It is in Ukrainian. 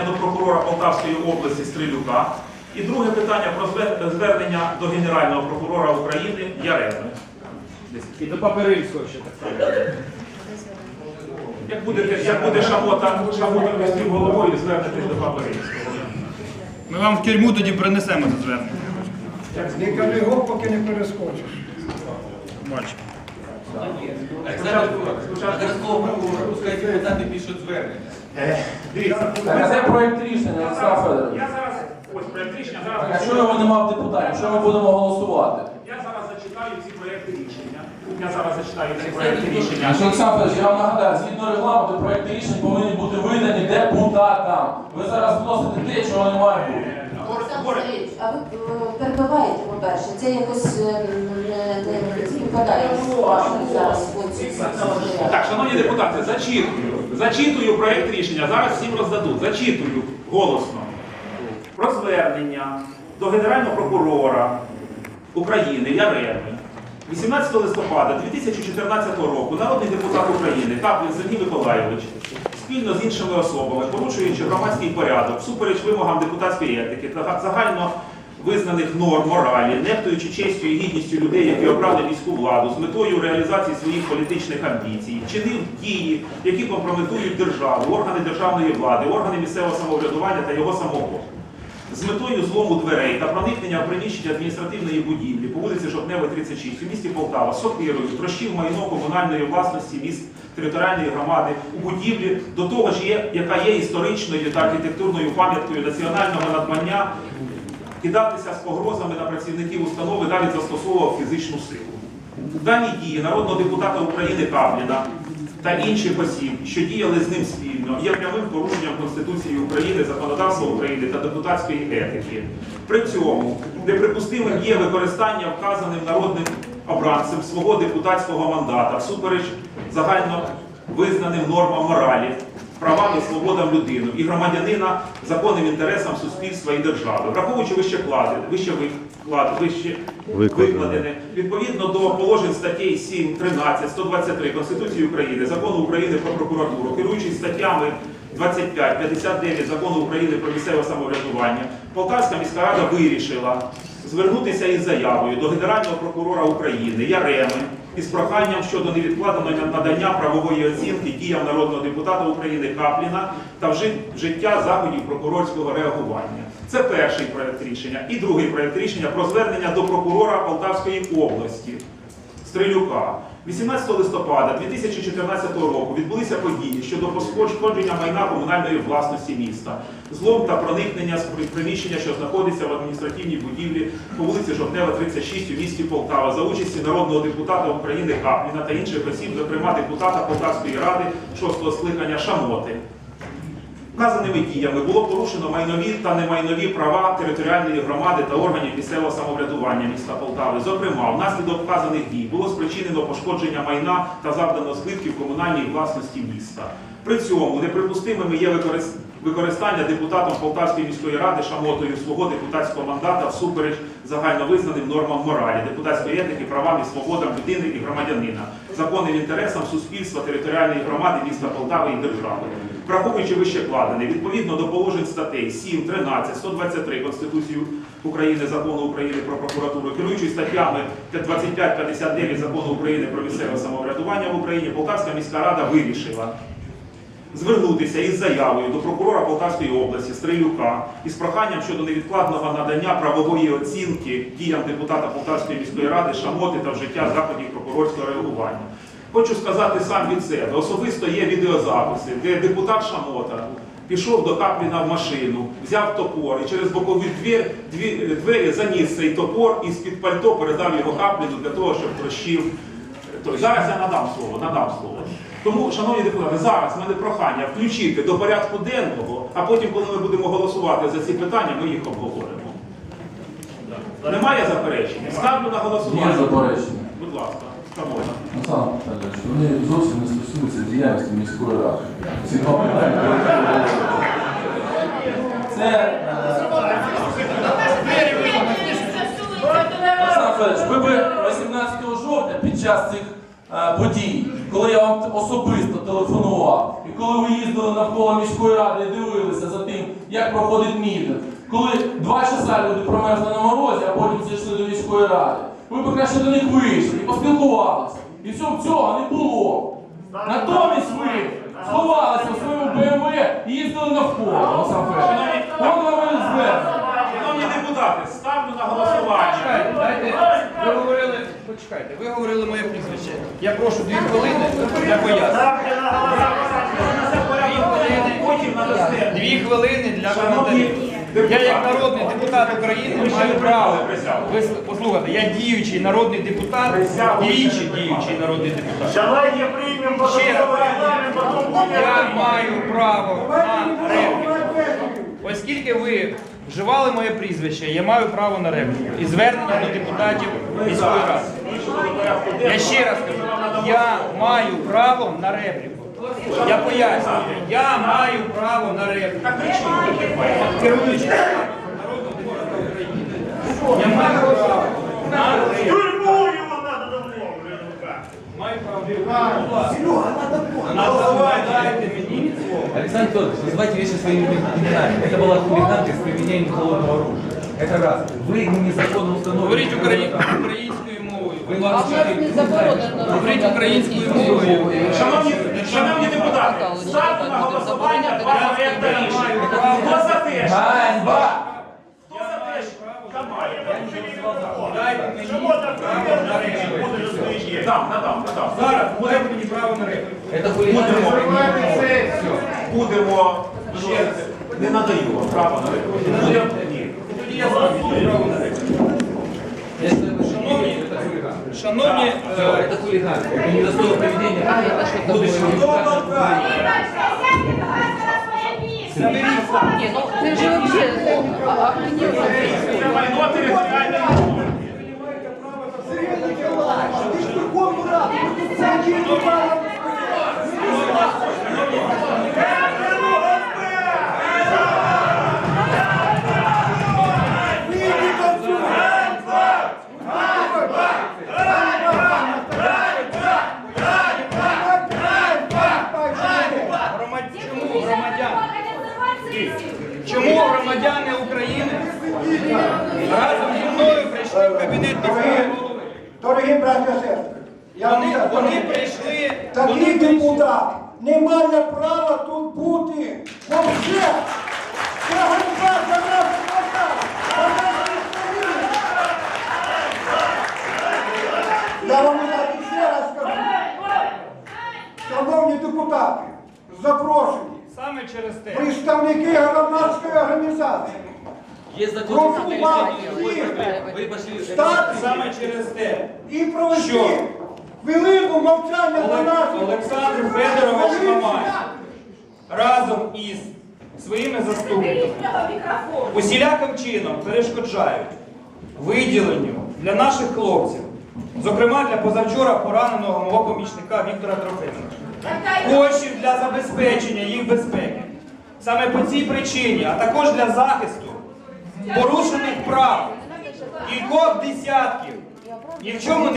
до прокурора Полтавської області Стрілюка. І друге питання про звернення до Генерального прокурора України Яреми. І до Папи Римського ще так само. Як буде, як буде шамота, шамота міським головою, звернетесь до Папи Римського. Ми вам в тюрму тоді принесемо це звернення. Не кажи гоп, поки не перескочиш. Бачу. Спочатку, спочатку, депутати пишуть звернення. Е, дивіться, це проєкт рішення, Олександр Федорович. я зараз, ось проект рішення, Так, а що його немає в депутатів? Що ми будемо голосувати? я зараз зачитаю ці проекти рішення. Я зараз зачитаю ці проекти рішення. Значить, Олександр Федорович, я вам нагадаю, згідно регламенту, проєкти рішень повинні бути видані депутатам. Ви зараз вносите те, чого не має бути. Е, Олександр Сергійович, а ви е, перебиваєте, по-перше, це якось е, не, не зараз. Так, шановні депутати, зачитую. Зачитую проект рішення. Зараз всім роздадуть. Зачитую голосно. Про звернення до Генерального прокурора України Яреми 18 листопада 2014 року народний депутат України Каплін Сергій Миколайович спільно з іншими особами, порушуючи громадський порядок, всупереч вимогам депутатської етики та загально визнаних норм моралі, нехтуючи честю і гідністю людей, які обрали міську владу з метою реалізації своїх політичних амбіцій, чинив дії, які компрометують державу, органи державної влади, органи місцевого самоврядування та його самого. З метою злому дверей та проникнення в приміщення адміністративної будівлі по вулиці Жовтнева, 36 у місті Полтава сокирою трощив майно комунальної власності міст територіальної громади у будівлі, до того ж є, яка є історичною та архітектурною пам'яткою національного надбання, кидатися з погрозами на працівників установи навіть застосовував фізичну силу. Дані дії народного депутата України Капліна та інших осіб, що діяли з ним спільно, є прямим порушенням Конституції України, законодавства України та депутатської етики. При цьому неприпустимим є використання вказаним народним обранцем свого депутатського мандата всупереч загально визнаним нормам моралі, правам і свободам людини і громадянина законним інтересам суспільства і держави, враховуючи вище вклади, вище виклад, вище викладене. відповідно до положень статей 7, 13, 123 Конституції України, Закону України про прокуратуру, керуючись статтями 25, 59 Закону України про місцеве самоврядування, Полтавська міська рада вирішила звернутися із заявою до Генерального прокурора України Яреми із проханням щодо невідкладного надання правової оцінки діям народного депутата України Капліна та вжи- вжиття заходів прокурорського реагування. Це перший проект рішення. І другий проект рішення про звернення до прокурора Полтавської області Стрелюка. 18 листопада 2014 року відбулися події щодо пошкодження майна комунальної власності міста, злом та проникнення з приміщення, що знаходиться в адміністративній будівлі по вулиці Жовтнева, 36 у місті Полтава, за участі народного депутата України Капліна та інших осіб, зокрема депутата Полтавської ради 6 скликання Шамоти. Вказаними діями було порушено майнові та немайнові права територіальної громади та органів місцевого самоврядування міста Полтави. Зокрема, внаслідок вказаних дій було спричинено пошкодження майна та завдано збитків комунальній власності міста. При цьому неприпустимими є використання депутатом Полтавської міської ради шамотою свого депутатського мандата всупереч загальновизнаним нормам моралі, депутатської етики, правам і свободам людини і громадянина, законним інтересам суспільства, територіальної громади міста Полтави і держави. Враховуючи вище вкладене, відповідно до положень статей 7, 13, 123 Конституції України, Закону України про прокуратуру, керуючись статтями 25, 59 Закону України про місцеве самоврядування в Україні, Полтавська міська рада вирішила звернутися із заявою до прокурора Полтавської області Стрелюка із проханням щодо невідкладного надання правової оцінки діям депутата Полтавської міської ради Шамоти та вжиття заходів прокурорського реагування. Хочу сказати сам від себе. Особисто є відеозаписи, де депутат Шамота пішов до Капліна в машину, взяв топор і через бокові двері, двері заніс цей топор і з-під пальто передав його Капліну для того, щоб трощив. Тобто зараз я надам слово, надам слово. Тому, шановні депутати, зараз в мене прохання включити до порядку денного, а потім, коли ми будемо голосувати за ці питання, ми їх обговоримо. Немає заперечень? Ставлю на голосування. заперечення. Будь ласка. Олександр Федорович, вони зовсім не стосуються діяльності міської ради. Ці два питання. про які ви говорите. Це е, Олександр Федорович, ви би 18 жовтня під час цих е, подій, коли я вам особисто телефонував, і коли ви їздили навколо міської ради і дивилися за тим, як проходить мітинг. Коли два часа люди промерзли на морозі, а потім зайшли до міської ради. Ви б краще до них вийшли і поспілкувалися. І всього цього не було. Натомість ви сховалися в своєму БМВ і їздили навколо насамперед. Вон вам звернення. Шановні депутати, ставлю на голосування. Чекайте, дайте. Ви говорили, почекайте, ви говорили моє прізвище. Я прошу дві хвилини для пояснення. Дві хвилини для Шановні коментарів. Я як народний депутат України маю право. Ви послухайте, я діючий народний депутат, діючий діючий народний депутат. Давайте регламент, потом будем Я маю право на репліку. Оскільки ви вживали моє прізвище, я маю право на репліку. І звернення до депутатів міської ради. Я ще раз кажу, я маю право на репліку. Я пояснюю, я маю право на репліку. Так кричіть. Керуючий народного депутата України. Я маю право на В репліку. тюрьму его надо давно, блин, ну как? Маю право. Будь ласка. Надайте мені слово. Александр Федорович, называйте вещи своими именами. Это была хулиганка с применением холодного оружия. Это раз. Вы незаконно установлены. Говоріть україн- українською мовою. Вы Будь Шановні, депутати, ставлю на голосування два проекти рішення. Хто за те? що- Ганьба! Хто за те? Дам, надам, надам. Зараз дайте мені право на репліку. Оружия. Будемо не надаю вам право на репліку. Будемо ні. Тоді я сам право на репліку. шановні, Всё, е, это хулиганка. Это недостойное поведение будущего депутата. Ні, ну це ж взагалі охренеть. Це майно територіальної мови. громад... кабінет міської голови? Дорогі браті і сестри, я вам Вони, ще вони прийшли, Такий вони прийшли. депутат не має права тут бути. Вообще! Це ганьба за Україну. Я вам ще раз скажу. Шановні депутати, запрошені Саме через те. представники громадської організації. Есть закон. Прошу Вы пошли... стати Саме через те. і провести Що? хвилину мовчання на Олег- нашу Олександр Федорович Мамай. разом із своїми заступниками. Усіляким чином перешкоджають виділенню для наших хлопців, зокрема для позавчора пораненого мого помічника Віктора Трофименка, коштів для забезпечення їх безпеки. Саме по цій причині, а також для захисту порушених прав кількох десятків. Ні в чому не